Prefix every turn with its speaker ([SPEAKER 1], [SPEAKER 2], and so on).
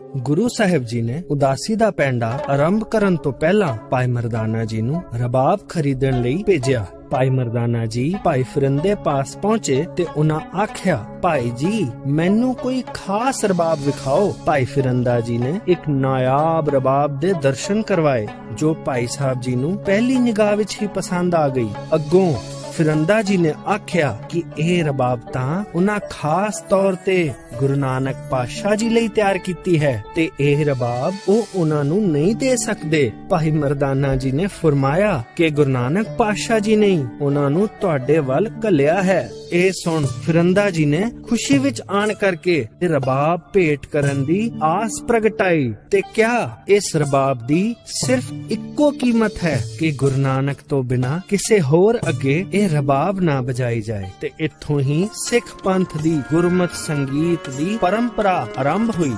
[SPEAKER 1] ਗੁਰੂ ਸਾਹਿਬ ਜੀ ਨੇ ਉਦਾਸੀ ਦਾ ਪੈਂਡਾ ਆਰੰਭ ਕਰਨ ਤੋਂ ਪਹਿਲਾਂ ਭਾਈ ਮਰਦਾਨਾ ਜੀ ਨੂੰ ਰਬਾਬ ਖਰੀਦਣ ਲਈ ਭੇਜਿਆ। ਭਾਈ ਮਰਦਾਨਾ ਜੀ, ਭਾਈ ਫਿਰੰਦੇ ਪਾਸ ਪਹੁੰਚੇ ਤੇ ਉਹਨਾਂ ਆਖਿਆ, ਭਾਈ ਜੀ, ਮੈਨੂੰ ਕੋਈ ਖਾਸ ਰਬਾਬ ਵਿਖਾਓ। ਭਾਈ ਫਿਰੰਦਾ ਜੀ ਨੇ ਇੱਕ ਨਾਇਆਬ ਰਬਾਬ ਦੇ ਦਰਸ਼ਨ ਕਰਵਾਏ, ਜੋ ਭਾਈ ਸਾਹਿਬ ਜੀ ਨੂੰ ਪਹਿਲੀ ਨਿਗਾਹ ਵਿੱਚ ਹੀ ਪਸੰਦ ਆ ਗਈ। ਅੱਗੋਂ ਫਿਰੰਦਾ ਜੀ ਨੇ ਆਖਿਆ ਕਿ ਇਹ ਰਬਾਬ ਤਾਂ ਉਹਨਾਂ ਖਾਸ ਤੌਰ ਤੇ ਗੁਰੂ ਨਾਨਕ ਪਾਤਸ਼ਾਹ ਜੀ ਲਈ ਤਿਆਰ ਕੀਤੀ ਹੈ ਤੇ ਇਹ ਰਬਾਬ ਉਹ ਉਹਨਾਂ ਨੂੰ ਨਹੀਂ ਦੇ ਸਕਦੇ ਭਾਈ ਮਰਦਾਨਾ ਜੀ ਨੇ ਫਰਮਾਇਆ ਕਿ ਗੁਰੂ ਨਾਨਕ ਪਾਤਸ਼ਾਹ ਜੀ ਨੇ ਉਹਨਾਂ ਨੂੰ ਤੁਹਾਡੇ ਵੱਲ ਘੱਲਿਆ ਹੈ ਇਹ ਸੁਣ ਫਿਰੰਦਾ ਜੀ ਨੇ ਖੁਸ਼ੀ ਵਿੱਚ ਆਣ ਕਰਕੇ ਰਬਾਬ ਭੇਟ ਕਰਨ ਦੀ ਆਸ ਪ੍ਰਗਟਾਈ ਤੇ ਕਿਹਾ, ਇਸ ਰਬਾਬ ਦੀ ਸਿਰਫ ਇੱਕੋ ਕੀਮਤ ਹੈ ਕਿ ਗੁਰੂ ਨਾਨਕ ਤੋਂ ਬਿਨਾ ਕਿਸੇ ਹੋਰ ਅੱਗੇ ਇਹ ਰਬਾਬ ਨਾ ਬਜਾਈ ਜਾਏ। ਤੇ ਇੱਥੋਂ ਹੀ ਸਿੱਖ ਪੰਥ ਦੀ ਗੁਰਮਤ ਸੰਗੀਤ ਦੀ ਪਰੰਪਰਾ ਆਰੰਭ ਹੋਈ।